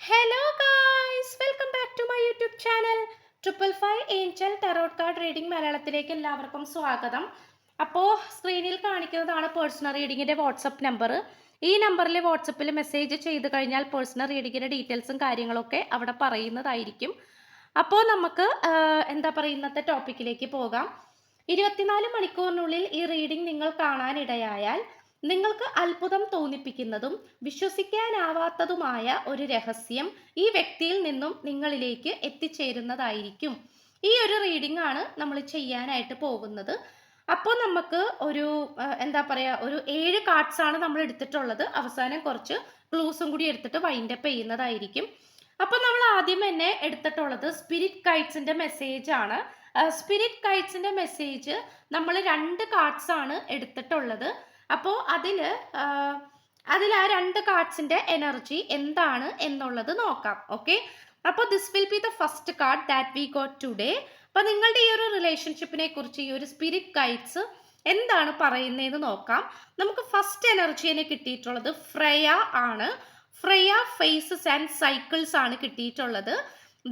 Hello guys welcome back to my YouTube channel triple five angel tarot card reading മലയാളത്തിലേക്ക് എല്ലാവർക്കും സ്വാഗതം. അപ്പോൾ സ്ക്രീനിൽ കാണിക്കുന്നതാണ് പേഴ്സണൽ റീഡിങ്ങിന്റെ വാട്സപ്പ് നമ്പർ ഈ നമ്പറിൽ വാട്സപ്പിൽ മെസ്സേജ് ചെയ്ത് കഴിഞ്ഞാൽ പേഴ്സണൽ റീഡിങ്ങിന്റെ ഡീറ്റെയിൽസും കാര്യങ്ങളൊക്കെ അവിടെ പറയുന്നതായിരിക്കും. അപ്പോൾ നമുക്ക് എന്താ പറയുക ടോപ്പിക്കിലേക്ക് പോകാം. ഇരുപത്തിനാല് മണിക്കൂറിനുള്ളിൽ ഈ റീഡിംഗ് നിങ്ങൾ കാണാനിടയായാൽ നിങ്ങൾക്ക് അത്ഭുതം തോന്നിപ്പിക്കുന്നതും വിശ്വസിക്കാനാവാത്തതുമായ ഒരു രഹസ്യം ഈ വ്യക്തിയിൽ നിന്നും നിങ്ങളിലേക്ക് എത്തിച്ചേരുന്നതായിരിക്കും. ഈ ഒരു റീഡിംഗ് ആണ് നമ്മൾ ചെയ്യാനായിട്ട് പോകുന്നത്. അപ്പോൾ നമുക്ക് ഒരു എന്താ പറയുക ഒരു ഏഴ് കാർഡ്സ് ആണ് നമ്മൾ എടുത്തിട്ടുള്ളത്. അവസാനം കുറച്ച് ക്ലൂസും കൂടി എടുത്തിട്ട് വൈൻഡ് അപ്പ് ചെയ്യുന്നതായിരിക്കും. അപ്പോൾ നമ്മൾ ആദ്യം തന്നെ എടുത്തിട്ടുള്ളത് സ്പിരിറ്റ് കൈറ്റ്സിന്റെ മെസ്സേജ് ആണ്. സ്പിരിറ്റ് കൈറ്റ്സിന്റെ മെസ്സേജ് നമ്മൾ രണ്ട് കാർഡ്സ് ആണ് എടുത്തിട്ടുള്ളത്. അപ്പോൾ അതിൽ അതിൽ ആ രണ്ട് കാർഡ്സിന്റെ എനർജി എന്താണ് എന്നുള്ളത് നോക്കാം ഓക്കെ അപ്പോൾ this will be the first card that we got today അപ്പോൾ നിങ്ങളുടെ ഈ ഒരു റിലേഷൻഷിപ്പിനെ കുറിച്ച് ഈ ഒരു സ്പിരിറ്റ് ഗൈഡ്സ് എന്താണ് പറയുന്നതെന്ന് നോക്കാം. നമുക്ക് ഫസ്റ്റ് എനർജീനെ കിട്ടിയിട്ടുള്ളത് ഫ്രയ ആണ്. ഫ്രയ ഫേസസ് ആൻഡ് സൈക്കിൾസ് ആണ് കിട്ടിയിട്ടുള്ളത്.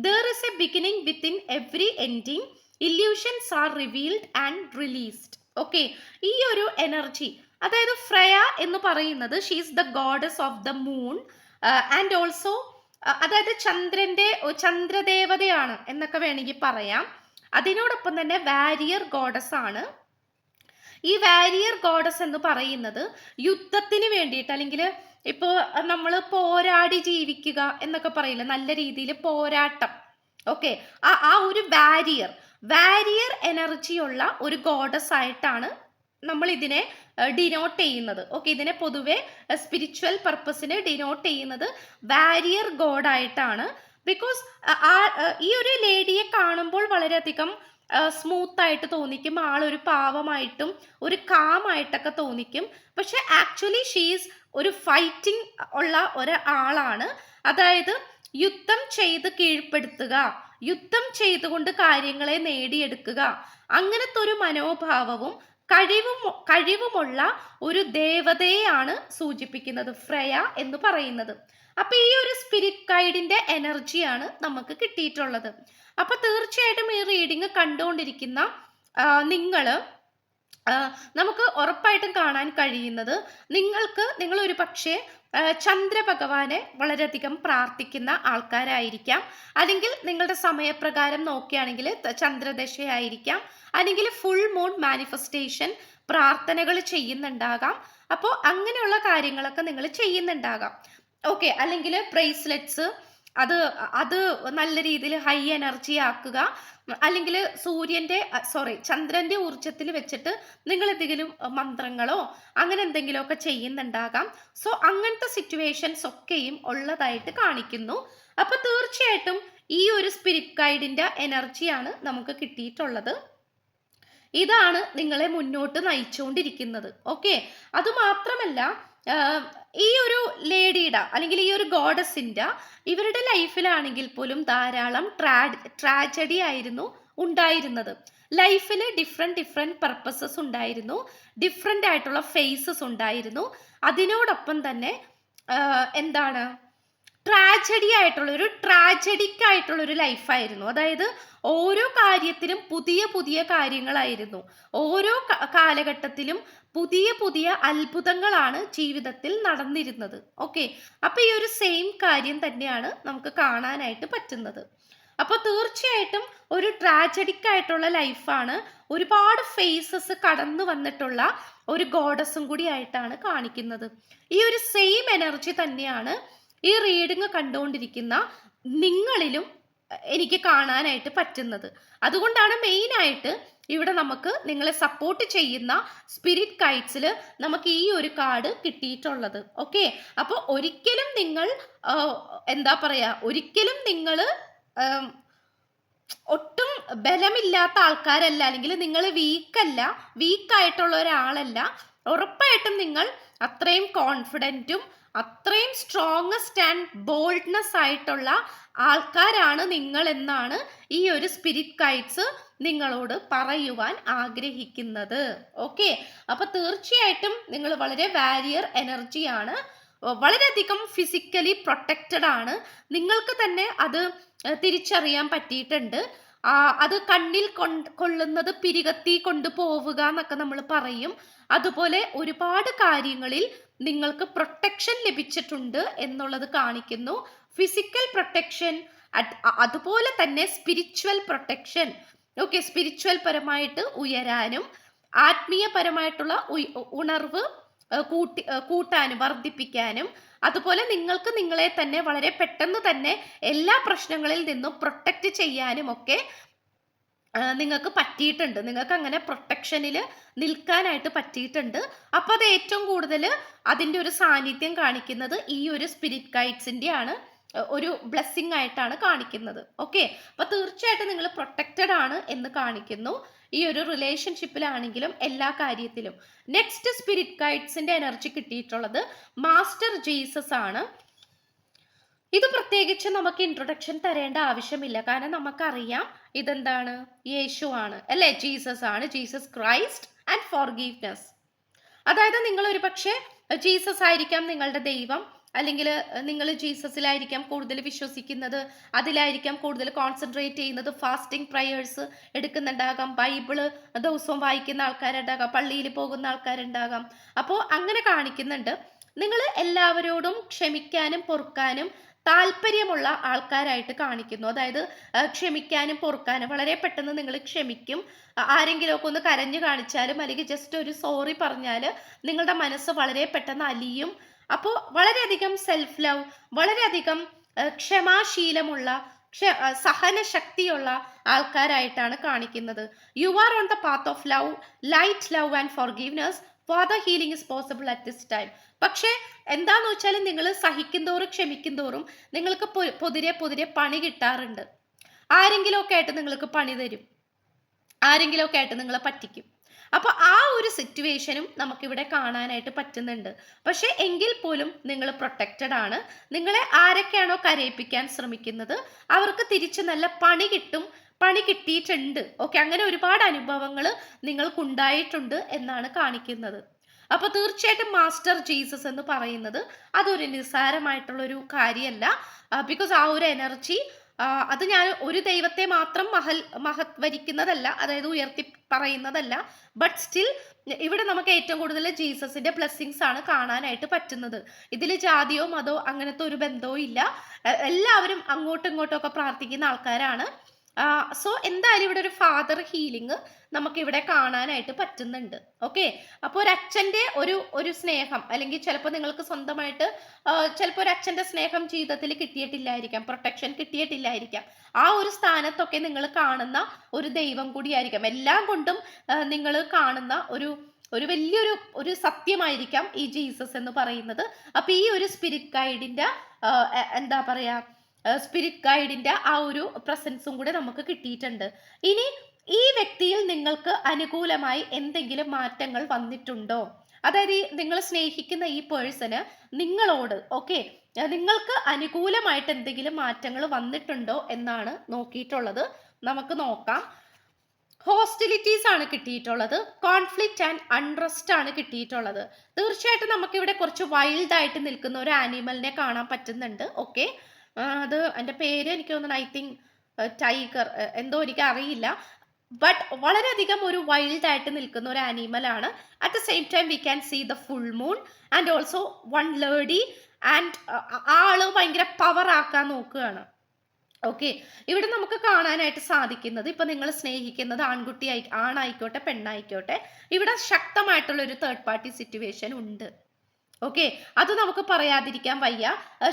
There is a beginning within every ending illusions are revealed and released okay ഈ ഒരു എനർജി അതായത് ഫ്രയ എന്ന് പറയുന്നത് she's the goddess of the moon and also അതായത് ചന്ദ്രന്റെ ചന്ദ്രദേവതയാണ് എന്നൊക്കെ വേണമെങ്കിൽ പറയാം. അതിനോടൊപ്പം തന്നെ വാരിയർ ഗോഡസ് ആണ്. ഈ വാരിയർ ഗോഡസ് എന്ന് പറയുന്നത് യുദ്ധത്തിന് വേണ്ടിയിട്ട് അല്ലെങ്കിൽ ഇപ്പോൾ നമ്മൾ പോരാടി ജീവിക്കുക എന്നൊക്കെ പറയില്ല നല്ല രീതിയിൽ പോരാട്ടം. ഓക്കെ ആ ആ ഒരു വാരിയർ വാരിയർ എനർജിയുള്ള ഒരു ഗോഡസ് ആയിട്ടാണ് നമ്മൾ ഇതിനെ ഡിനോട്ട് ചെയ്യുന്നത്. ഓക്കെ ഇതിനെ പൊതുവെ സ്പിരിച്വൽ പർപ്പസിന് ഡിനോട്ട് ചെയ്യുന്നത് വാരിയർ ഗോഡായിട്ടാണ് ബിക്കോസ് ഈ ഒരു ലേഡിയെ കാണുമ്പോൾ വളരെയധികം സ്മൂത്ത് ആയിട്ട് തോന്നിക്കും ആളൊരു പാവമായിട്ടും ഒരു കാമായിട്ടൊക്കെ തോന്നിക്കും. പക്ഷെ ആക്ച്വലി ഷീസ് ഒരു ഫൈറ്റിംഗ് ഉള്ള ഒരാളാണ്. അതായത് യുദ്ധം ചെയ്ത് കീഴ്പ്പെടുത്തുക യുദ്ധം ചെയ്തുകൊണ്ട് കാര്യങ്ങളെ നേടിയെടുക്കുക അങ്ങനത്തെ ഒരു മനോഭാവവും കഴിവും കഴിവുമുള്ള ഒരു ദേവതയെയാണ് സൂചിപ്പിക്കുന്നത് ഫ്രയ എന്ന് പറയുന്നത്. അപ്പൊ ഈ ഒരു സ്പിരിറ്റ് ഗൈഡിന്റെ എനർജിയാണ് നമുക്ക് കിട്ടിയിട്ടുള്ളത്. അപ്പൊ തീർച്ചയായിട്ടും ഈ റീഡിങ് കണ്ടുകൊണ്ടിരിക്കുന്ന നിങ്ങൾ നമുക്ക് ഉറപ്പായിട്ടും കാണാൻ കഴിയുന്നത് നിങ്ങൾക്ക് നിങ്ങൾ ഒരു പക്ഷേ ചന്ദ്രഭഗവാനെ വളരെയധികം പ്രാർത്ഥിക്കുന്ന ആൾക്കാരായിരിക്കാം. അല്ലെങ്കിൽ നിങ്ങളുടെ സമയപ്രകാരം നോക്കുകയാണെങ്കിൽ ചന്ദ്രദശയായിരിക്കാം. അല്ലെങ്കിൽ ഫുൾ മൂൺ മാനിഫെസ്റ്റേഷൻ പ്രാർത്ഥനകൾ ചെയ്യുന്നുണ്ടാകാം. അപ്പോൾ അങ്ങനെയുള്ള കാര്യങ്ങളൊക്കെ നിങ്ങൾ ചെയ്യുന്നുണ്ടാകാം. ഓക്കെ അല്ലെങ്കിൽ ബ്രേസ്ലെറ്റ്സ് അത് അത് നല്ല രീതിയിൽ ഹൈ എനർജി ആക്കുക. അല്ലെങ്കിൽ സൂര്യന്റെ സോറി ചന്ദ്രന്റെ ഊർജത്തിൽ വെച്ചിട്ട് നിങ്ങൾ എന്തെങ്കിലും മന്ത്രങ്ങളോ അങ്ങനെ എന്തെങ്കിലുമൊക്കെ ചെയ്യുന്നുണ്ടാകാം. സോ അങ്ങനത്തെ സിറ്റുവേഷൻസ് ഒക്കെയും ഉള്ളതായിട്ട് കാണിക്കുന്നു. അപ്പൊ തീർച്ചയായിട്ടും ഈ ഒരു സ്പിരിറ്റ് ഗൈഡിന്റെ എനർജിയാണ് നമുക്ക് കിട്ടിയിട്ടുള്ളത്. ഇതാണ് നിങ്ങളെ മുന്നോട്ട് നയിച്ചുകൊണ്ടിരിക്കുന്നത്. ഓക്കെ അതുമാത്രമല്ല ഈ ഒരു ലേഡിയുടെ അല്ലെങ്കിൽ ഈ ഒരു ഗോഡസിന്റെ ഇവരുടെ ലൈഫിലാണെങ്കിൽ പോലും ധാരാളം ട്രാ ട്രാജഡി ആയിരുന്നു ഉണ്ടായിരുന്നത്. ലൈഫിൽ ഡിഫറെന്റ് ഡിഫറെന്റ് പർപ്പസസ് ഉണ്ടായിരുന്നു. ഡിഫറെന്റ് ആയിട്ടുള്ള ഫേസസ് ഉണ്ടായിരുന്നു. അതിനോടൊപ്പം തന്നെ എന്താണ്? ട്രാജഡി ആയിട്ടുള്ള ഒരു ട്രാജഡിക് ആയിട്ടുള്ള ഒരു ലൈഫായിരുന്നു അതായത് ഓരോ കാര്യത്തിലും പുതിയ പുതിയ കാര്യങ്ങളായിരുന്നു. ഓരോ കാലഘട്ടത്തിലും പുതിയ പുതിയ അത്ഭുതങ്ങളാണ് ജീവിതത്തിൽ നടന്നിരുന്നത്. ഓക്കെ അപ്പൊ ഈ ഒരു സെയിം കാര്യം തന്നെയാണ് നമുക്ക് കാണാനായിട്ട് പറ്റുന്നത്. അപ്പോൾ തീർച്ചയായിട്ടും ഒരു ട്രാജഡിക് ആയിട്ടുള്ള ലൈഫാണ് ഒരുപാട് ഫേസസ് കടന്നു വന്നിട്ടുള്ള ഒരു ഗോഡസും കൂടി ആയിട്ടാണ് കാണിക്കുന്നത്. ഈ ഒരു സെയിം എനർജി തന്നെയാണ് ഈ റീഡിങ് കണ്ടുകൊണ്ടിരിക്കുന്ന നിങ്ങളിലും എനിക്ക് കാണാനായിട്ട് പറ്റുന്നത്. അതുകൊണ്ടാണ് മെയിനായിട്ട് ഇവിടെ നമുക്ക് നിങ്ങളെ സപ്പോർട്ട് ചെയ്യുന്ന സ്പിരിറ്റ് കൈറ്റ്സിൽ നമുക്ക് ഈ ഒരു കാർഡ് കിട്ടിയിട്ടുള്ളത്. ഓക്കെ അപ്പോൾ ഒരിക്കലും നിങ്ങൾ എന്താ പറയുക ഒരിക്കലും നിങ്ങൾ ഒട്ടും ബലമില്ലാത്ത ആൾക്കാരല്ല അല്ലെങ്കിൽ നിങ്ങൾ വീക്കല്ല വീക്കായിട്ടുള്ള ഒരാളല്ല. ഉറപ്പായിട്ടും നിങ്ങൾ അത്രയും കോൺഫിഡന്റും അത്രയും സ്ട്രോങ്സ്റ്റ് ആൻഡ് ബോൾഡ്നെസ് ആയിട്ടുള്ള ആൾക്കാരാണ് നിങ്ങൾ എന്നാണ് ഈ ഒരു സ്പിരിറ്റ് ഗൈഡ്സ് നിങ്ങളോട് പറയുവാൻ ആഗ്രഹിക്കുന്നത്. ഓക്കെ അപ്പൊ തീർച്ചയായിട്ടും നിങ്ങൾ വളരെ വാരിയർ എനർജിയാണ് വളരെയധികം ഫിസിക്കലി പ്രൊട്ടക്റ്റഡ് ആണ്. നിങ്ങൾക്ക് തന്നെ അത് തിരിച്ചറിയാൻ പറ്റിയിട്ടുണ്ട്. അത് കണ്ണിൽ കൊള്ളുന്നത് പിരികത്തി കൊണ്ടുപോവുക എന്നൊക്കെ നമ്മൾ പറയും. അതുപോലെ ഒരുപാട് കാര്യങ്ങളിൽ നിങ്ങൾക്ക് പ്രൊട്ടക്ഷൻ ലഭിച്ചിട്ടുണ്ട് എന്നുള്ളത് കാണിക്കുന്നു. ഫിസിക്കൽ പ്രൊട്ടക്ഷൻ അതുപോലെ തന്നെ സ്പിരിച്വൽ പ്രൊട്ടക്ഷൻ ഓക്കെ സ്പിരിച്വൽ പരമായിട്ട് ഉയരാനും ആത്മീയപരമായിട്ടുള്ള ഉണർവ് കൂട്ടി കൂട്ടാനും വർദ്ധിപ്പിക്കാനും അതുപോലെ നിങ്ങൾക്ക് നിങ്ങളെ തന്നെ വളരെ പെട്ടെന്ന് തന്നെ എല്ലാ പ്രശ്നങ്ങളിൽ നിന്നും പ്രൊട്ടക്റ്റ് ചെയ്യാനും ഒക്കെ നിങ്ങൾക്ക് പറ്റിയിട്ടുണ്ട്. നിങ്ങൾക്ക് അങ്ങനെ പ്രൊട്ടക്ഷനിൽ നിൽക്കാനായിട്ട് പറ്റിയിട്ടുണ്ട്. അപ്പോൾ അത് ഏറ്റവും കൂടുതൽ അതിന്റെ ഒരു സാന്നിധ്യം കാണിക്കുന്നത് ഈ ഒരു സ്പിരിറ്റ് ഗൈഡ്സിന്റെ ആണ് ഒരു ബ്ലെസ്സിങ് ആയിട്ടാണ് കാണിക്കുന്നത്. ഓക്കെ അപ്പൊ തീർച്ചയായിട്ടും നിങ്ങൾ പ്രൊട്ടക്റ്റഡ് ആണ് എന്ന് കാണിക്കുന്നു. ഈ ഒരു റിലേഷൻഷിപ്പിലാണെങ്കിലും എല്ലാ കാര്യത്തിലും. നെക്സ്റ്റ് സ്പിരിറ്റ് ഗൈഡ്സിന്റെ എനർജി കിട്ടിയിട്ടുള്ളത് മാസ്റ്റർ ജീസസ് ആണ്. ഇത് പ്രത്യേകിച്ച് നമുക്ക് ഇൻട്രൊഡക്ഷൻ തരേണ്ട ആവശ്യമില്ല. കാരണം നമുക്കറിയാം ഇതെന്താണ്? യേശു ആണ്. അല്ലേ? ജീസസ് ആണ്. ജീസസ് ക്രൈസ്റ്റ് ആൻഡ് ഫോർ അതായത് നിങ്ങൾ ഒരു പക്ഷേ ജീസസ് ആയിരിക്കാം നിങ്ങളുടെ ദൈവം. അല്ലെങ്കിൽ നിങ്ങൾ ജീസസിലായിരിക്കാം കൂടുതൽ വിശ്വസിക്കുന്നത് അതിലായിരിക്കാം കൂടുതൽ കോൺസെൻട്രേറ്റ് ചെയ്യുന്നത് ഫാസ്റ്റിംഗ് പ്രയേഴ്സ് എടുക്കുന്നുണ്ടാകാം ബൈബിൾ ദിവസവും വായിക്കുന്ന ആൾക്കാരുണ്ടാകാം പള്ളിയിൽ പോകുന്ന ആൾക്കാരുണ്ടാകാം. അപ്പോൾ അങ്ങനെ കാണിക്കുന്നുണ്ട്. നിങ്ങൾ എല്ലാവരോടും ക്ഷമിക്കാനും പൊറുക്കാനും താല്പര്യമുള്ള ആൾക്കാരായിട്ട് കാണിക്കുന്നു. അതായത് ക്ഷമിക്കാനും പൊറുക്കാനും വളരെ പെട്ടെന്ന് നിങ്ങൾ ക്ഷമിക്കും. ആരെങ്കിലുമൊക്കെ ഒന്ന് കരഞ്ഞു കാണിച്ചാലും അല്ലെങ്കിൽ ജസ്റ്റ് ഒരു സോറി പറഞ്ഞാൽ നിങ്ങളുടെ മനസ്സ് വളരെ പെട്ടെന്ന് അലിയും അപ്പോൾ വളരെയധികം സെൽഫ് ലവ് വളരെയധികം ക്ഷമാശീലമുള്ള സഹനശക്തിയുള്ള ആൾക്കാരായിട്ടാണ് കാണിക്കുന്നത്. You are on the path of love light love and forgiveness for the healing is possible at this time പക്ഷേ എന്താന്ന് വെച്ചാൽ നിങ്ങൾ സഹിക്കുന്തോറും ക്ഷമിക്കുന്തോറും നിങ്ങൾക്ക് പൊതിരെ പൊതിരെ പണി കിട്ടാറുണ്ട്. ആരെങ്കിലുമൊക്കെ ആയിട്ട് നിങ്ങൾക്ക് പണി തരും. ആരെങ്കിലുമൊക്കെ ആയിട്ട് നിങ്ങളെ പറ്റിക്കും. അപ്പോൾ ആ ഒരു സിറ്റുവേഷനും നമുക്കിവിടെ കാണാനായിട്ട് പറ്റുന്നുണ്ട്. പക്ഷേ എങ്കിൽ പോലും നിങ്ങൾ പ്രൊട്ടക്റ്റഡ് ആണ്. നിങ്ങളെ ആരൊക്കെയാണോ കരയിപ്പിക്കാൻ ശ്രമിക്കുന്നത് അവർക്ക് തിരിച്ച് നല്ല പണി കിട്ടും പണി കിട്ടിയിട്ടുണ്ട്. ഓക്കെ അങ്ങനെ ഒരുപാട് അനുഭവങ്ങൾ നിങ്ങൾക്കുണ്ടായിട്ടുണ്ട് എന്നാണ് കാണിക്കുന്നത്. അപ്പോൾ തീർച്ചയായിട്ടും മാസ്റ്റർ ജീസസ് എന്ന് പറയുന്നത് അതൊരു നിസ്സാരമായിട്ടുള്ളൊരു കാര്യമല്ല ബിക്കോസ് ആ ഒരു എനർജി അത് ഞാൻ ഒരു ദൈവത്തെ മാത്രം മഹൽ മഹത്വരിക്കുന്നതല്ല അതായത് ഉയർത്തി പറയുന്നതല്ല. ബട്ട് സ്റ്റിൽ ഇവിടെ നമുക്ക് ഏറ്റവും കൂടുതൽ ജീസസിന്റെ ബ്ലെസ്സിങ്സ് ആണ് കാണാനായിട്ട് പറ്റുന്നത്. ഇതിൽ ജാതിയോ മതോ അങ്ങനത്തെ ഒരു ബന്ധവും ഇല്ല. എല്ലാവരും അങ്ങോട്ടും ഇങ്ങോട്ടും ഒക്കെ പ്രാർത്ഥിക്കുന്ന ആൾക്കാരാണ്. സോ എന്തായാലും ഇവിടെ ഒരു ഫാദർ ഹീലിംഗ് നമുക്ക് ഇവിടെ കാണാനായിട്ട് പറ്റുന്നുണ്ട്. ഓക്കെ അപ്പോൾ ഒരു അച്ഛന്റെ ഒരു ഒരു സ്നേഹം അല്ലെങ്കിൽ ചിലപ്പോൾ നിങ്ങൾക്ക് സ്വന്തമായിട്ട് ചിലപ്പോൾ ഒരു അച്ഛന്റെ സ്നേഹം ജീവിതത്തിൽ കിട്ടിയിട്ടില്ലായിരിക്കാം പ്രൊട്ടക്ഷൻ കിട്ടിയിട്ടില്ലായിരിക്കാം. ആ ഒരു സ്ഥാനത്തൊക്കെ നിങ്ങൾ കാണുന്ന ഒരു ദൈവം കൂടിയായിരിക്കാം. എല്ലാം കൊണ്ടും നിങ്ങൾ കാണുന്ന ഒരു ഒരു വലിയൊരു ഒരു സത്യമായിരിക്കാം ഈ ജീസസ് എന്ന് പറയുന്നത്. അപ്പൊ ഈ ഒരു സ്പിരിറ്റ് ഗൈഡിന്റെ എന്താ പറയാ സ്പിരിറ്റ് ഗൈഡിന്റെ ആ ഒരു പ്രസൻസും കൂടെ നമുക്ക് കിട്ടിയിട്ടുണ്ട്. ഇനി ഈ വ്യക്തിയിൽ നിങ്ങൾക്ക് അനുകൂലമായി എന്തെങ്കിലും മാറ്റങ്ങൾ വന്നിട്ടുണ്ടോ? അതായത് നിങ്ങൾ സ്നേഹിക്കുന്ന ഈ പേഴ്സണ് നിങ്ങളോട് ഓക്കെ നിങ്ങൾക്ക് അനുകൂലമായിട്ട് എന്തെങ്കിലും മാറ്റങ്ങൾ വന്നിട്ടുണ്ടോ എന്നാണ് നോക്കിയിട്ടുള്ളത്. നമുക്ക് നോക്കാം. ഹോസ്റ്റിലിറ്റീസ് ആണ് കിട്ടിയിട്ടുള്ളത്. കോൺഫ്ലിക്റ്റ് ആൻഡ് അൺറസ്റ്റ് ആണ് കിട്ടിയിട്ടുള്ളത്. തീർച്ചയായിട്ടും നമുക്കിവിടെ കുറച്ച് വൈൽഡ് ആയിട്ട് നിൽക്കുന്ന ഒരു ആനിമലിനെ കാണാൻ പറ്റുന്നുണ്ട് ഓക്കെ അത് എന്റെ പേര് എനിക്ക് തോന്നുന്നു ഐ തിങ്ക് ടൈഗർ എന്തോ എനിക്ക് അറിയില്ല. ബട്ട് വളരെയധികം ഒരു വൈൽഡ് ആയിട്ട് നിൽക്കുന്ന ഒരു ആനിമൽ ആണ്. At the same time we can see the full moon and also one lady and ആൾ ഭയങ്കര പവർ ആക്കാൻ നോക്കുകയാണ്. ഓക്കെ ഇവിടെ നമുക്ക് കാണാനായിട്ട് സാധിക്കുന്നത് ഇപ്പൊ നിങ്ങൾ സ്നേഹിക്കുന്നത് ആൺകുട്ടി ആയി ആണായിക്കോട്ടെ പെണ്ണായിക്കോട്ടെ ഇവിടെ ശക്തമായിട്ടുള്ള ഒരു തേർഡ് പാർട്ടി സിറ്റുവേഷൻ ഉണ്ട്. ഓക്കെ അത് നമുക്ക് പറയാതിരിക്കാൻ വയ്യ.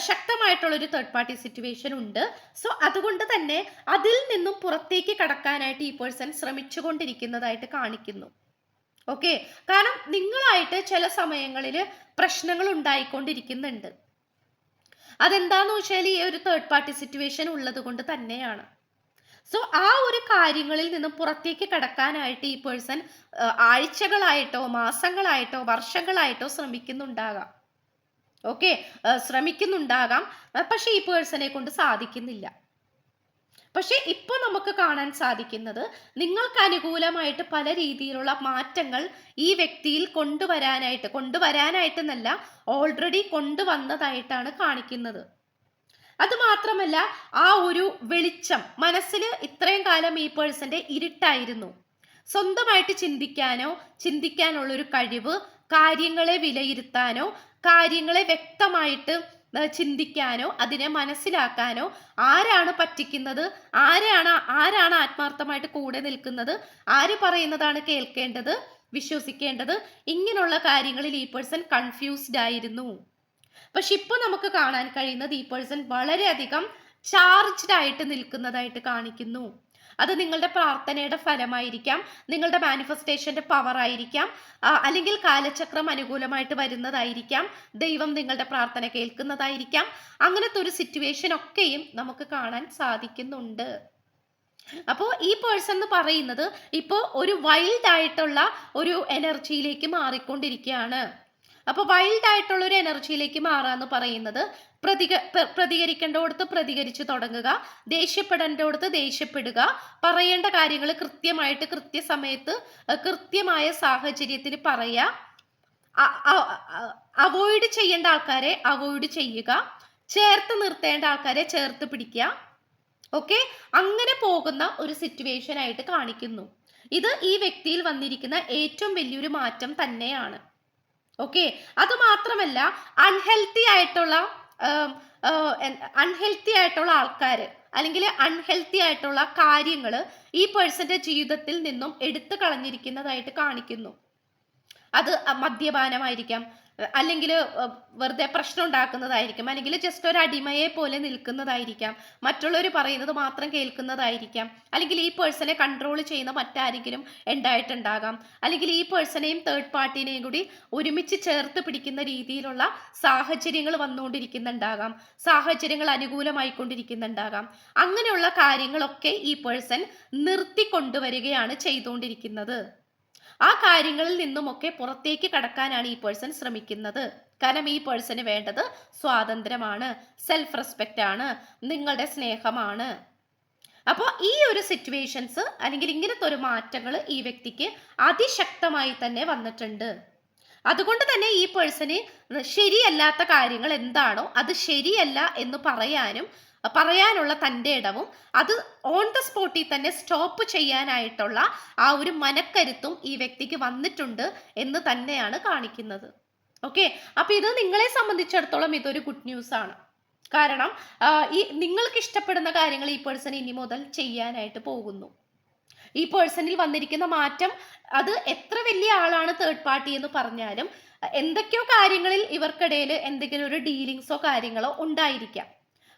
ശക്തമായിട്ടുള്ള ഒരു തേർഡ് പാർട്ടി സിറ്റുവേഷൻ ഉണ്ട്. സോ അതുകൊണ്ട് തന്നെ അതിൽ നിന്നും പുറത്തേക്ക് കടക്കാനായിട്ട് ഈ പേഴ്സൺ ശ്രമിച്ചുകൊണ്ടിരിക്കുന്നതായിട്ട് കാണിക്കുന്നു. ഓക്കെ കാരണം നിങ്ങളായിട്ട് ചില സമയങ്ങളിൽ പ്രശ്നങ്ങൾ ഉണ്ടായിക്കൊണ്ടിരിക്കുന്നുണ്ട്. അതെന്താന്ന് വെച്ചാൽ ഈ ഒരു തേർഡ് പാർട്ടി സിറ്റുവേഷൻ ഉള്ളത് കൊണ്ട് തന്നെയാണ്. സോ ആ ഒരു കാര്യങ്ങളിൽ നിന്ന് പുറത്തേക്ക് കടക്കാനായിട്ട് ഈ പേഴ്സൺ ആഴ്ചകളായിട്ടോ മാസങ്ങളായിട്ടോ വർഷങ്ങളായിട്ടോ ശ്രമിക്കുന്നുണ്ടാകാം. ഓക്കെ ശ്രമിക്കുന്നുണ്ടാകാം. പക്ഷെ ഈ പേഴ്സണെ കൊണ്ട് സാധിക്കുന്നില്ല. പക്ഷെ ഇപ്പോൾ നമുക്ക് കാണാൻ സാധിക്കുന്നത് നിങ്ങൾക്ക് അനുകൂലമായിട്ട് പല രീതിയിലുള്ള മാറ്റങ്ങൾ ഈ വ്യക്തിയിൽ കൊണ്ടുവരാനായിട്ട് കൊണ്ടുവരാനായിട്ടെന്നല്ല ഓൾറെഡി കൊണ്ടുവന്നതായിട്ടാണ് കാണിക്കുന്നത്. അത് മാത്രമല്ല ആ ഒരു വെളിച്ചം മനസ്സിൽ ഇത്രയും കാലം ഈ പേഴ്സന്റെ ഇരുട്ടായിരുന്നു. സ്വന്തമായിട്ട് ചിന്തിക്കാനോ ചിന്തിക്കാനുള്ള ഒരു കഴിവ് കാര്യങ്ങളെ വിലയിരുത്താനോ കാര്യങ്ങളെ വ്യക്തമായിട്ട് ചിന്തിക്കാനോ അതിനെ മനസ്സിലാക്കാനോ ആരാണ് പറ്റിക്കുന്നത് ആരാണ് ആരാണ് ആത്മാർത്ഥമായിട്ട് കൂടെ നിൽക്കുന്നത് ആര് പറയുന്നതാണ് കേൾക്കേണ്ടത് വിശ്വസിക്കേണ്ടത് ഇങ്ങനെയുള്ള കാര്യങ്ങളിൽ ഈ പേഴ്സൺ കൺഫ്യൂസ്ഡ് ആയിരുന്നു. പക്ഷെ ഇപ്പോൾ നമുക്ക് കാണാൻ കഴിയുന്നത് ഈ പേഴ്സൺ വളരെയധികം ചാർജ്ഡ് ആയിട്ട് നിൽക്കുന്നതായിട്ട് കാണിക്കുന്നു. അത് നിങ്ങളുടെ പ്രാർത്ഥനയുടെ ഫലമായിരിക്കാം നിങ്ങളുടെ മാനിഫെസ്റ്റേഷന്റെ പവർ ആയിരിക്കാം അല്ലെങ്കിൽ കാലചക്രം അനുകൂലമായിട്ട് വരുന്നതായിരിക്കാം ദൈവം നിങ്ങളുടെ പ്രാർത്ഥന കേൾക്കുന്നതായിരിക്കാം. അങ്ങനത്തെ ഒരു സിറ്റുവേഷൻ ഒക്കെയും നമുക്ക് കാണാൻ സാധിക്കുന്നുണ്ട്. അപ്പോൾ ഈ പേഴ്സൺ എന്ന് പറയുന്നത് ഇപ്പോൾ ഒരു വൈൽഡ് ആയിട്ടുള്ള ഒരു എനർജിയിലേക്ക് മാറിക്കൊണ്ടിരിക്കുകയാണ്. അപ്പോൾ വൈൽഡ് ആയിട്ടുള്ള ഒരു എനർജിയിലേക്ക് മാറാന്ന് പറയുന്നത് പ്രതിക പ്രതികരിക്കേണ്ടടുത്ത് പ്രതികരിച്ചു തുടങ്ങുക ദേഷ്യപ്പെടേണ്ടടുത്ത് ദേഷ്യപ്പെടുക പറയേണ്ട കാര്യങ്ങൾ കൃത്യമായിട്ട് കൃത്യസമയത്ത് കൃത്യമായ സാഹചര്യത്തിൽ പറയുക അവോയ്ഡ് ചെയ്യേണ്ട ആൾക്കാരെ അവോയ്ഡ് ചെയ്യുക ചേർത്ത് നിർത്തേണ്ട ആൾക്കാരെ ചേർത്ത് പിടിക്കുക ഓക്കെ അങ്ങനെ പോകുന്ന ഒരു സിറ്റുവേഷൻ ആയിട്ട് കാണിക്കുന്നു. ഇത് ഈ വ്യക്തിയിൽ വന്നിരിക്കുന്ന ഏറ്റവും വലിയൊരു മാറ്റം തന്നെയാണ്. ഓക്കെ അത് മാത്രമല്ല അൺഹെൽത്തി ആയിട്ടുള്ള അൺഹെൽത്തി ആയിട്ടുള്ള ആൾക്കാർ അല്ലെങ്കിൽ അൺഹെൽത്തി ആയിട്ടുള്ള കാര്യങ്ങൾ ഈ പേഴ്സന്റെ ജീവിതത്തിൽ നിന്നും എടുത്തു കളഞ്ഞിരിക്കുന്നതായിട്ട് കാണിക്കുന്നു. അത് മദ്യപാനമായിരിക്കാം. അല്ലെങ്കിൽ വെറുതെ പ്രശ്നം ഉണ്ടാക്കുന്നതായിരിക്കും. അല്ലെങ്കിൽ ജസ്റ്റ് ഒരു അടിമയെ പോലെ നിൽക്കുന്നതായിരിക്കാം. മറ്റുള്ളവർ പറയുന്നത് മാത്രം കേൾക്കുന്നതായിരിക്കാം. അല്ലെങ്കിൽ ഈ പേഴ്സണെ കൺട്രോൾ ചെയ്യുന്ന മറ്റാരെങ്കിലും ഉണ്ടായിട്ടുണ്ടാകാം. അല്ലെങ്കിൽ ഈ പേഴ്സണെയും തേർഡ് പാർട്ടിനെയും കൂടി ഒരുമിച്ച് ചേർത്ത് പിടിക്കുന്ന രീതിയിലുള്ള സാഹചര്യങ്ങൾ വന്നുകൊണ്ടിരിക്കുന്നുണ്ടാകാം. സാഹചര്യങ്ങൾ അനുകൂലമായിക്കൊണ്ടിരിക്കുന്നുണ്ടാകാം. അങ്ങനെയുള്ള കാര്യങ്ങളൊക്കെ ഈ പേഴ്സൺ നിർത്തിക്കൊണ്ടുവരികയാണ് ചെയ്തുകൊണ്ടിരിക്കുന്നത്. ആ കാര്യങ്ങളിൽ നിന്നുമൊക്കെ പുറത്തേക്ക് കടക്കാനാണ് ഈ പേഴ്സൺ ശ്രമിക്കുന്നത്. കാരണം ഈ പേഴ്സന് വേണ്ടത് സ്വാതന്ത്ര്യമാണ് സെൽഫ് റെസ്പെക്റ്റ് ആണ് നിങ്ങളുടെ സ്നേഹമാണ്. അപ്പോൾ ഈ ഒരു സിറ്റുവേഷൻസ് അല്ലെങ്കിൽ ഇങ്ങനത്തെ ഒരു മാറ്റങ്ങൾ ഈ വ്യക്തിക്ക് അതിശക്തമായി തന്നെ വന്നിട്ടുണ്ട്. അതുകൊണ്ട് തന്നെ ഈ പേഴ്സന് ശരിയല്ലാത്ത കാര്യങ്ങൾ എന്താണോ അത് ശരിയല്ല എന്ന് പറയാനും പറയാനുള്ള തന്റെ ഇടവും അത് ഓൺ ദ സ്പോട്ടിൽ തന്നെ സ്റ്റോപ്പ് ചെയ്യാനായിട്ടുള്ള ആ ഒരു മനക്കരുത്തും ഈ വ്യക്തിക്ക് വന്നിട്ടുണ്ട് എന്ന് തന്നെയാണ് കാണിക്കുന്നത്. ഓക്കെ അപ്പൊ ഇത് നിങ്ങളെ സംബന്ധിച്ചിടത്തോളം ഇതൊരു ഗുഡ് ന്യൂസ് ആണ്. കാരണം ഈ നിങ്ങൾക്ക് ഇഷ്ടപ്പെടുന്ന കാര്യങ്ങൾ ഈ പേഴ്സൺ ഇനി മുതൽ ചെയ്യാനായിട്ട് പോകുന്നു. ഈ പേഴ്സണിൽ വന്നിരിക്കുന്ന മാറ്റം അത് എത്ര വലിയ ആളാണ് തേർഡ് പാർട്ടി എന്ന് പറഞ്ഞാലും എന്തൊക്കെയോ കാര്യങ്ങളിൽ ഇവർക്കിടയിൽ എന്തെങ്കിലും ഒരു ഡീലിങ്സോ കാര്യങ്ങളോ ഉണ്ടായിരിക്കാം.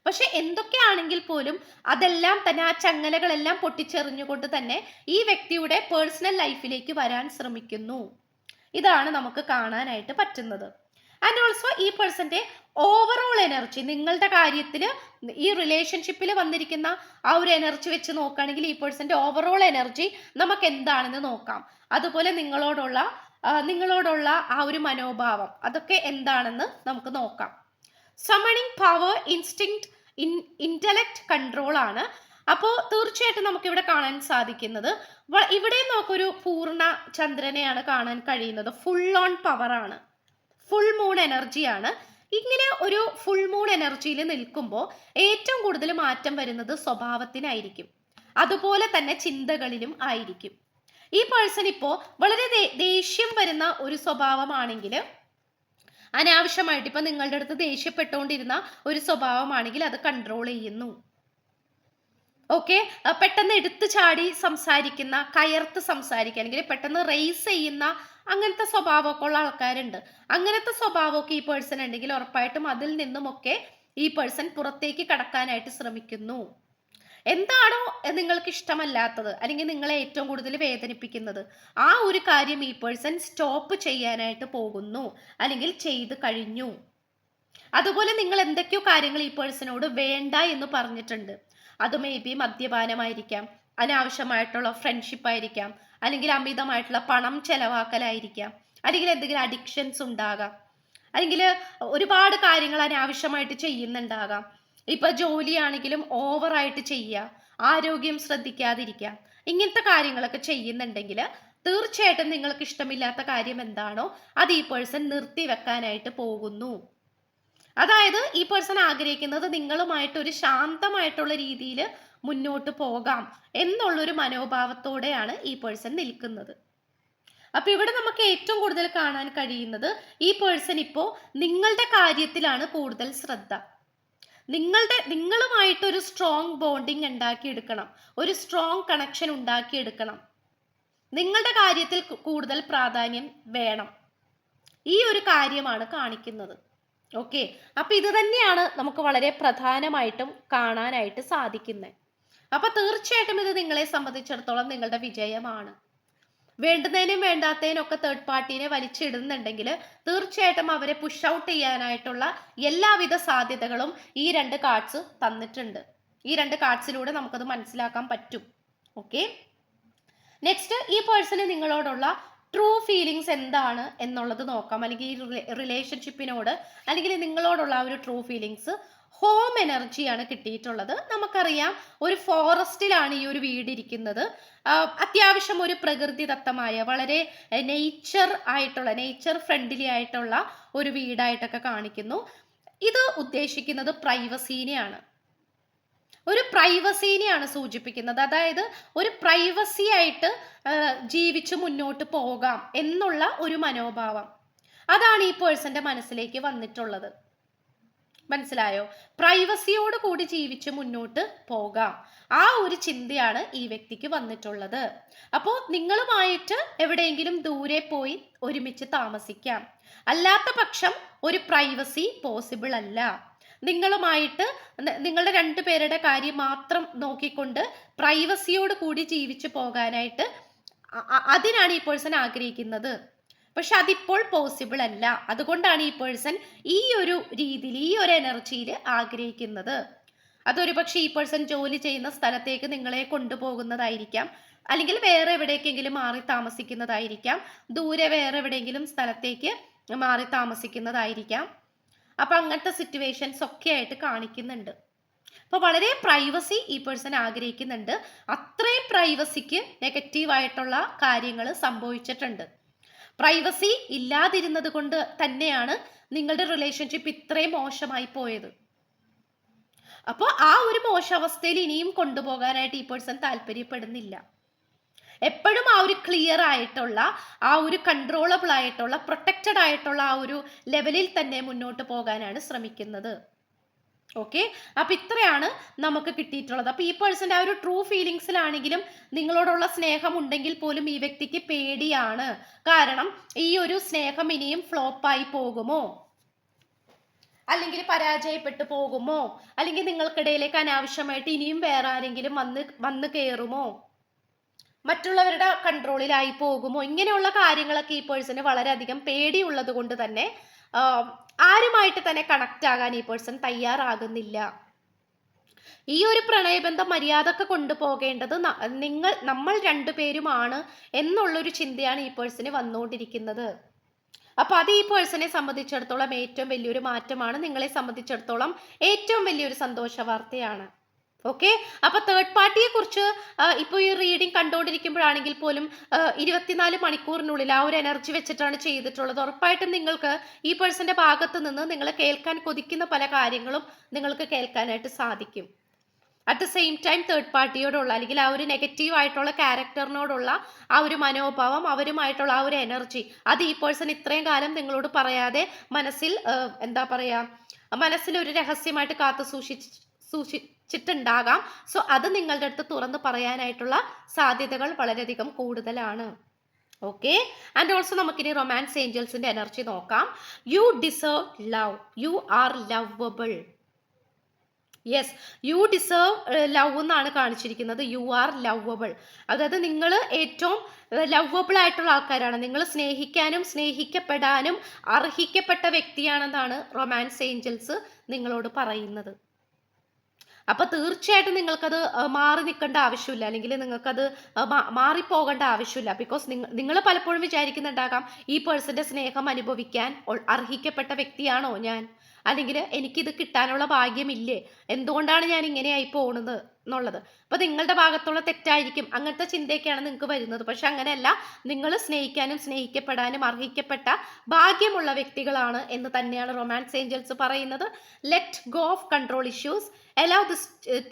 പക്ഷെ എന്തൊക്കെയാണെങ്കിൽ പോലും അതെല്ലാം തന്നെ ആ ചങ്ങലകളെല്ലാം പൊട്ടിച്ചെറിഞ്ഞുകൊണ്ട് തന്നെ ഈ വ്യക്തിയുടെ പേഴ്സണൽ ലൈഫിലേക്ക് വരാൻ ശ്രമിക്കുന്നു. ഇതാണ് നമുക്ക് കാണാനായിട്ട് പറ്റുന്നത്. ആൻഡ് ഓൾസോ ഈ പേഴ്സന്റെ ഓവറോൾ എനർജി നിങ്ങളുടെ കാര്യത്തിൽ ഈ റിലേഷൻഷിപ്പിൽ വന്നിരിക്കുന്ന ആ ഒരു എനർജി വെച്ച് നോക്കുകയാണെങ്കിൽ ഈ പേഴ്സന്റെ ഓവറോൾ എനർജി നമുക്ക് എന്താണെന്ന് നോക്കാം. അതുപോലെ നിങ്ങളോടുള്ള നിങ്ങളോടുള്ള ആ ഒരു മനോഭാവം അതൊക്കെ എന്താണെന്ന് നമുക്ക് നോക്കാം. Summoning power instinct intellect control കൺട്രോളാണ് അപ്പോൾ തീർച്ചയായിട്ടും നമുക്കിവിടെ കാണാൻ സാധിക്കുന്നത് ഇവിടെ നമുക്കൊരു പൂർണ ചന്ദ്രനെയാണ് കാണാൻ കഴിയുന്നത്. ഫുൾ ഓൺ പവറാണ് ഫുൾ മൂൺ എനർജിയാണ് ഇങ്ങനെ ഒരു ഫുൾ മൂൺ എനർജിയിൽ നിൽക്കുമ്പോൾ ഏറ്റവും കൂടുതൽ മാറ്റം വരുന്നത് സ്വഭാവത്തിനായിരിക്കും. അതുപോലെ തന്നെ ചിന്തകളിലും ആയിരിക്കും. ഈ പേഴ്സൺ ഇപ്പോൾ വളരെ ദേഷ്യം വരുന്ന ഒരു സ്വഭാവമാണെങ്കിൽ അനാവശ്യമായിട്ട് ഇപ്പം നിങ്ങളുടെ അടുത്ത് ദേഷ്യപ്പെട്ടുകൊണ്ടിരുന്ന ഒരു സ്വഭാവമാണെങ്കിൽ അത് കൺട്രോൾ ചെയ്യുന്നു. ഓക്കെ പെട്ടെന്ന് എടുത്തു ചാടി സംസാരിക്കുന്ന കയർത്ത് സംസാരിക്കുക അല്ലെങ്കിൽ പെട്ടെന്ന് റേസ് ചെയ്യുന്ന അങ്ങനത്തെ സ്വഭാവമൊക്കെ ഉള്ള ആൾക്കാരുണ്ട്. അങ്ങനത്തെ സ്വഭാവമൊക്കെ ഈ പേഴ്സൺ ഉണ്ടെങ്കിൽ ഉറപ്പായിട്ടും അതിൽ നിന്നുമൊക്കെ ഈ പേഴ്സൺ പുറത്തേക്ക് കടക്കാനായിട്ട് ശ്രമിക്കുന്നു. എന്താണോ നിങ്ങൾക്ക് ഇഷ്ടമല്ലാത്തത് അല്ലെങ്കിൽ നിങ്ങളെ ഏറ്റവും കൂടുതൽ വേദനിപ്പിക്കുന്നത് ആ ഒരു കാര്യം ഈ പേഴ്സൺ സ്റ്റോപ്പ് ചെയ്യാനായിട്ട് പോകുന്നു അല്ലെങ്കിൽ ചെയ്ത് കഴിഞ്ഞു. അതുപോലെ നിങ്ങൾ എന്തൊക്കെയോ കാര്യങ്ങൾ ഈ പേഴ്സണോട് വേണ്ട എന്ന് പറഞ്ഞിട്ടുണ്ട്. അത് മേ ബി മദ്യപാനമായിരിക്കാം അനാവശ്യമായിട്ടുള്ള ഫ്രണ്ട്ഷിപ്പ് ആയിരിക്കാം അല്ലെങ്കിൽ അമിതമായിട്ടുള്ള പണം ചെലവാക്കലായിരിക്കാം അല്ലെങ്കിൽ എന്തെങ്കിലും അഡിക്ഷൻസ് ഉണ്ടാകാം അല്ലെങ്കിൽ ഒരുപാട് കാര്യങ്ങൾ അനാവശ്യമായിട്ട് ചെയ്യുന്നുണ്ടാകാം. ഇപ്പൊ ജോലിയാണെങ്കിലും ഓവറായിട്ട് ചെയ്യുക ആരോഗ്യം ശ്രദ്ധിക്കാതിരിക്കുക ഇങ്ങനത്തെ കാര്യങ്ങളൊക്കെ ചെയ്യുന്നുണ്ടെങ്കിൽ തീർച്ചയായിട്ടും നിങ്ങൾക്ക് ഇഷ്ടമില്ലാത്ത കാര്യം എന്താണോ അത് ഈ പേഴ്സൺ നിർത്തി വെക്കാനായിട്ട് പോകുന്നു. അതായത് ഈ പേഴ്സൺ ആഗ്രഹിക്കുന്നത് നിങ്ങളുമായിട്ട് ഒരു ശാന്തമായിട്ടുള്ള രീതിയിൽ മുന്നോട്ട് പോകാം എന്നുള്ളൊരു മനോഭാവത്തോടെയാണ് ഈ പേഴ്സൺ നിൽക്കുന്നത്. അപ്പൊ ഇവിടെ നമുക്ക് ഏറ്റവും കൂടുതൽ കാണാൻ കഴിയുന്നത് ഈ പേഴ്സൺ ഇപ്പോൾ നിങ്ങളുടെ കാര്യത്തിലാണ് കൂടുതൽ ശ്രദ്ധ. നിങ്ങളുടെ നിങ്ങളുമായിട്ട് ഒരു സ്ട്രോങ് ബോണ്ടിങ് ഉണ്ടാക്കിയെടുക്കണം. ഒരു സ്ട്രോങ് കണക്ഷൻ ഉണ്ടാക്കിയെടുക്കണം. നിങ്ങളുടെ കാര്യത്തിൽ കൂടുതൽ പ്രാധാന്യം വേണം. ഈ ഒരു കാര്യമാണ് കാണിക്കുന്നത്. ഓക്കെ അപ്പൊ ഇത് തന്നെയാണ് നമുക്ക് വളരെ പ്രധാനമായിട്ടും കാണാനായിട്ട് സാധിക്കുന്നത്. അപ്പൊ തീർച്ചയായിട്ടും ഇത് നിങ്ങളെ സംബന്ധിച്ചിടത്തോളം നിങ്ങളുടെ വിജയമാണ്. വേണ്ടുന്നതിനും വേണ്ടാത്തതിനും ഒക്കെ തേർഡ് പാർട്ടീനെ വലിച്ചിടുന്നുണ്ടെങ്കിൽ തീർച്ചയായിട്ടും അവരെ പുഷ് ഔട്ട് ചെയ്യാനായിട്ടുള്ള എല്ലാവിധ സാധ്യതകളും ഈ രണ്ട് കാർഡ്സ് തന്നിട്ടുണ്ട്. ഈ രണ്ട് കാർഡ്സിലൂടെ നമുക്കത് മനസ്സിലാക്കാൻ പറ്റും. ഓക്കെ നെക്സ്റ്റ് ഈ പേഴ്സണ് നിങ്ങളോടുള്ള ട്രൂ ഫീലിങ്സ് എന്താണ് എന്നുള്ളത് നോക്കാം. അല്ലെങ്കിൽ ഈ റിലേഷൻഷിപ്പിനോട് അല്ലെങ്കിൽ നിങ്ങളോടുള്ള ആ ഒരു ട്രൂ ഫീലിങ്സ് ഹോം എനർജിയാണ് കിട്ടിയിട്ടുള്ളത്. നമുക്കറിയാം ഒരു ഫോറസ്റ്റിലാണ് ഈ ഒരു വീടിരിക്കുന്നത്. അത്യാവശ്യം ഒരു പ്രകൃതിദത്തമായ വളരെ നേച്ചർ ആയിട്ടുള്ള നേച്ചർ ഫ്രണ്ട്ലി ആയിട്ടുള്ള ഒരു വീടായിട്ടൊക്കെ കാണിക്കുന്നു. ഇത് ഉദ്ദേശിക്കുന്നത് പ്രൈവസീനെയാണ് ഒരു പ്രൈവസീനെയാണ് സൂചിപ്പിക്കുന്നത്. അതായത് ഒരു പ്രൈവസി ആയിട്ട് ജീവിച്ച് മുന്നോട്ട് പോകാം എന്നുള്ള ഒരു മനോഭാവം. അതാണ് ഈ പേഴ്സന്റെ മനസ്സിലേക്ക് വന്നിട്ടുള്ളത്. മനസ്സിലായോ? പ്രൈവസിയോട് കൂടി ജീവിച്ച് മുന്നോട്ട് പോകാം. ആ ഒരു ചിന്തയാണ് ഈ വ്യക്തിക്ക് വന്നിട്ടുള്ളത്. അപ്പോൾ നിങ്ങളുമായിട്ട് എവിടെയെങ്കിലും ദൂരെ പോയി ഒരുമിച്ച് താമസിക്കാം. അല്ലാത്ത പക്ഷം ഒരു പ്രൈവസി പോസിബിൾ അല്ല. നിങ്ങളുമായിട്ട് നിങ്ങളുടെ രണ്ടു പേരുടെ കാര്യം മാത്രം നോക്കിക്കൊണ്ട് പ്രൈവസിയോട് കൂടി ജീവിച്ചു പോകാനായിട്ട് അതിനാണ് ഈ പേഴ്സൺ ആഗ്രഹിക്കുന്നത്. പക്ഷെ അതിപ്പോൾ പോസിബിൾ അല്ല. അതുകൊണ്ടാണ് ഈ പേഴ്സൺ ഈ ഒരു രീതിയിൽ ഈ ഒരു എനർജിയിൽ ആഗ്രഹിക്കുന്നത്. അതൊരു പക്ഷേ ഈ പേഴ്സൺ ജോലി ചെയ്യുന്ന സ്ഥലത്തേക്ക് നിങ്ങളെ കൊണ്ടുപോകുന്നതായിരിക്കാം. അല്ലെങ്കിൽ വേറെ എവിടേക്കെങ്കിലും മാറി താമസിക്കുന്നതായിരിക്കാം. ദൂരെ വേറെ എവിടെയെങ്കിലും സ്ഥലത്തേക്ക് മാറി താമസിക്കുന്നതായിരിക്കാം. അപ്പൊ അങ്ങനത്തെ സിറ്റുവേഷൻസ് ഒക്കെ ആയിട്ട് കാണിക്കുന്നുണ്ട്. അപ്പോൾ വളരെ പ്രൈവസി ഈ പേഴ്സൺ ആഗ്രഹിക്കുന്നുണ്ട്. അത്രയും പ്രൈവസിക്ക് നെഗറ്റീവായിട്ടുള്ള കാര്യങ്ങൾ സംഭവിച്ചിട്ടുണ്ട്. പ്രൈവസി ഇല്ലാതിരുന്നത് കൊണ്ട് തന്നെയാണ് നിങ്ങളുടെ റിലേഷൻഷിപ്പ് ഇത്രയും മോശമായി പോയത്. അപ്പോൾ ആ ഒരു മോശാവസ്ഥയിൽ ഇനിയും കൊണ്ടുപോകാനായിട്ട് ഈ പേഴ്സൺ താല്പര്യപ്പെടുന്നില്ല. എപ്പോഴും ആ ഒരു ക്ലിയർ ആയിട്ടുള്ള ആ ഒരു കൺട്രോളബിൾ ആയിട്ടുള്ള പ്രൊട്ടക്റ്റഡ് ആയിട്ടുള്ള ആ ഒരു ലെവലിൽ തന്നെ മുന്നോട്ട് പോകാനാണ് ശ്രമിക്കുന്നത്. ഓക്കെ അപ്പൊ ഇത്രയാണ് നമുക്ക് കിട്ടിയിട്ടുള്ളത്. അപ്പൊ ഈ പേഴ്സന്റെ ആ ഒരു ട്രൂ ഫീലിങ്സിലാണെങ്കിലും നിങ്ങളോടുള്ള സ്നേഹം ഉണ്ടെങ്കിൽ പോലും ഈ വ്യക്തിക്ക് പേടിയാണ്. കാരണം ഈ ഒരു സ്നേഹം ഇനിയും ഫ്ലോപ്പായി പോകുമോ? അല്ലെങ്കിൽ പരാജയപ്പെട്ടു പോകുമോ? അല്ലെങ്കിൽ നിങ്ങൾക്കിടയിലേക്ക് അനാവശ്യമായിട്ട് ഇനിയും വേറെ ആരെങ്കിലും വന്ന് വന്ന് കയറുമോ മറ്റുള്ളവരുടെ കൺട്രോളിലായി പോകുമോ? ഇങ്ങനെയുള്ള കാര്യങ്ങളൊക്കെ ഈ പേഴ്സന് വളരെയധികം പേടിയുള്ളത് കൊണ്ട് തന്നെ ആരുമായിട്ട് തന്നെ കണക്റ്റ് ആകാൻ ഈ പേഴ്സൺ തയ്യാറാകുന്നില്ല. ഈ ഒരു പ്രണയബന്ധം മര്യാദയ്ക്ക് കൊണ്ടുപോകേണ്ടത് നിങ്ങൾ നമ്മൾ രണ്ടുപേരുമാണ് എന്നുള്ളൊരു ചിന്തയാണ് ഈ പേഴ്സന് വന്നുകൊണ്ടിരിക്കുന്നത്. അപ്പൊ അത് ഈ പേഴ്സണെ സംബന്ധിച്ചിടത്തോളം ഏറ്റവും വലിയൊരു മാറ്റമാണ്. നിങ്ങളെ സംബന്ധിച്ചിടത്തോളം ഏറ്റവും വലിയൊരു സന്തോഷ വാർത്തയാണ് ഓക്കെ അപ്പൊ തേർഡ് പാർട്ടിയെ കുറിച്ച് ഇപ്പോൾ ഈ റീഡിംഗ് കണ്ടുകൊണ്ടിരിക്കുമ്പോഴാണെങ്കിൽ പോലും ഇരുപത്തിനാല് മണിക്കൂറിനുള്ളിൽ ആ ഒരു എനർജി വെച്ചിട്ടാണ് ചെയ്തിട്ടുള്ളത്. ഉറപ്പായിട്ടും നിങ്ങൾക്ക് ഈ പേഴ്സന്റെ ഭാഗത്ത് നിന്ന് നിങ്ങൾ കേൾക്കാൻ കൊതിക്കുന്ന പല കാര്യങ്ങളും നിങ്ങൾക്ക് കേൾക്കാനായിട്ട് സാധിക്കും. At the same time third പാർട്ടിയോടുള്ള അല്ലെങ്കിൽ ആ ഒരു നെഗറ്റീവ് ആയിട്ടുള്ള ക്യാരക്ടറിനോടുള്ള ആ ഒരു മനോഭാവം അവരുമായിട്ടുള്ള ആ ഒരു എനർജി അത് ഈ പേഴ്സൺ ഇത്രയും കാലം നിങ്ങളോട് പറയാതെ മനസ്സിൽ എന്താ പറയാ മനസ്സിൽ ഒരു രഹസ്യമായിട്ട് കാത്തു സൂക്ഷിച്ച് സൂക്ഷിച്ചിട്ടുണ്ടാകാം സോ അത് നിങ്ങളുടെ അടുത്ത് തുറന്ന് പറയാനായിട്ടുള്ള സാധ്യതകൾ വളരെയധികം കൂടുതലാണ്. ഓക്കെ ആൻഡ് ഓൾസോ നമുക്കിനി റൊമാൻസ് ഏഞ്ചൽസിന്റെ എനർജി നോക്കാം. You deserve love you are lovable yes you deserve love എന്നാണ് കാണിച്ചിരിക്കുന്നത്. യു ആർ ലവബിൾ അതായത് നിങ്ങൾ ഏറ്റവും ലവബിൾ ആയിട്ടുള്ള ആൾക്കാരാണ്. നിങ്ങൾ സ്നേഹിക്കാനും സ്നേഹിക്കപ്പെടാനും അർഹിക്കപ്പെട്ട വ്യക്തിയാണെന്നാണ് റൊമാൻസ് ഏഞ്ചൽസ് നിങ്ങളോട് പറയുന്നത്. അപ്പൊ തീർച്ചയായിട്ടും നിങ്ങൾക്കത് മാറി നിൽക്കേണ്ട ആവശ്യമില്ല. അല്ലെങ്കിൽ നിങ്ങൾക്കത് മാറിപ്പോകേണ്ട ആവശ്യമില്ല. ബിക്കോസ് നിങ്ങൾ പലപ്പോഴും വിചാരിക്കുന്നുണ്ടാകാം ഈ പേഴ്സന്റെ സ്നേഹം അനുഭവിക്കാൻ അർഹിക്കപ്പെട്ട വ്യക്തിയാണോ ഞാൻ? അല്ലെങ്കിൽ എനിക്കിത് കിട്ടാനുള്ള ഭാഗ്യമില്ലേ? എന്തുകൊണ്ടാണ് ഞാൻ ഇങ്ങനെയായി പോകുന്നത് എന്നുള്ളത്. അപ്പോൾ നിങ്ങളുടെ ഭാഗത്തുള്ള തെറ്റായിരിക്കും. അങ്ങനത്തെ ചിന്തയൊക്കെയാണ് നിങ്ങൾക്ക് വരുന്നത്. പക്ഷെ അങ്ങനെയല്ല നിങ്ങൾ സ്നേഹിക്കാനും സ്നേഹിക്കപ്പെടാനും അർഹിക്കപ്പെട്ട ഭാഗ്യമുള്ള വ്യക്തികളാണ് എന്ന് തന്നെയാണ് റൊമാൻസ് ഏഞ്ചൽസ് പറയുന്നത്. Let go of control issues allow this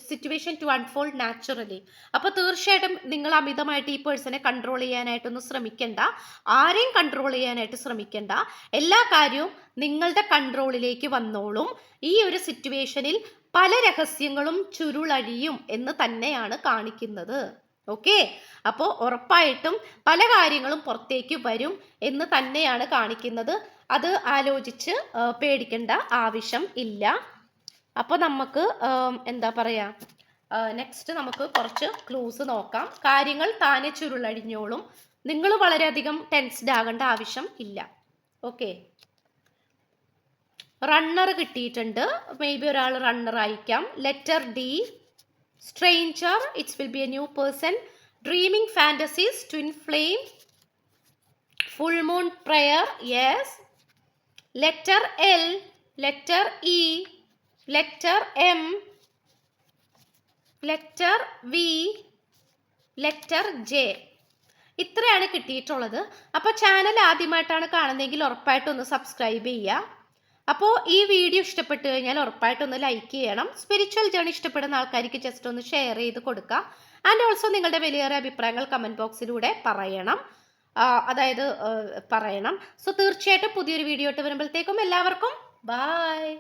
situation to unfold naturally അപ്പോൾ തീർച്ചയായിട്ടും നിങ്ങൾ അമിതമായിട്ട് ഈ പേഴ്സണെ കൺട്രോൾ ചെയ്യാനായിട്ടൊന്നും ശ്രമിക്കണ്ട. ആരെയും കൺട്രോൾ ചെയ്യാനായിട്ട് ശ്രമിക്കണ്ട. എല്ലാ കാര്യവും നിങ്ങളുടെ കൺട്രോളിലേക്ക് വന്നോളും. ഈ ഒരു സിറ്റുവേഷനിൽ പല രഹസ്യങ്ങളും ചുരുളഴിയും എന്ന് തന്നെയാണ് കാണിക്കുന്നത്. ഓക്കെ അപ്പോൾ ഉറപ്പായിട്ടും പല കാര്യങ്ങളും പുറത്തേക്ക് വരും എന്ന് തന്നെയാണ് കാണിക്കുന്നത്. അത് ആലോചിച്ച് പേടിക്കേണ്ട ആവശ്യം ഇല്ല. അപ്പോൾ നമുക്ക് എന്താ പറയുക നെക്സ്റ്റ് നമുക്ക് കുറച്ച് ക്ലൂസ് നോക്കാം. കാര്യങ്ങൾ താനെ ചുരുളഴിഞ്ഞോളും. നിങ്ങൾ വളരെയധികം ടെൻസ്ഡ് ആകേണ്ട ആവശ്യം ഇല്ല. ഓക്കെ റണ്ണർ കിട്ടിയിട്ടുണ്ട്. മേ ബി ഒരാൾ റണ്ണർ ആയിരിക്കാം. Letter D stranger it's will be a new person dreaming fantasies twin flame full moon prayer yes letter L letter E letter M letter V letter J. ഇത്രയാണ് കിട്ടിയിട്ടുള്ളത്. അപ്പോൾ channel ആദ്യമായിട്ടാണ് കാണുന്നതെങ്കിൽ ഉറപ്പായിട്ടൊന്ന് subscribe ചെയ്യുക. അപ്പോൾ ഈ വീഡിയോ ഇഷ്ടപ്പെട്ട് കഴിഞ്ഞാൽ ഉറപ്പായിട്ടൊന്ന് ലൈക്ക് ചെയ്യണം. സ്പിരിച്വൽ ജേണി ഇഷ്ടപ്പെടുന്ന ആൾക്കാർക്ക് ജസ്റ്റ് ഒന്ന് ഷെയർ ചെയ്ത് കൊടുക്കുക. ആൻഡ് ഓൾസോ നിങ്ങളുടെ വിലയേറിയ അഭിപ്രായങ്ങൾ കമന്റ് ബോക്സിലൂടെ പറയണം. അതായത് പറയണം. സോ തീർച്ചയായിട്ടും പുതിയൊരു വീഡിയോ ഇട്ട് വരുമ്പോഴത്തേക്കും എല്ലാവർക്കും ബായ്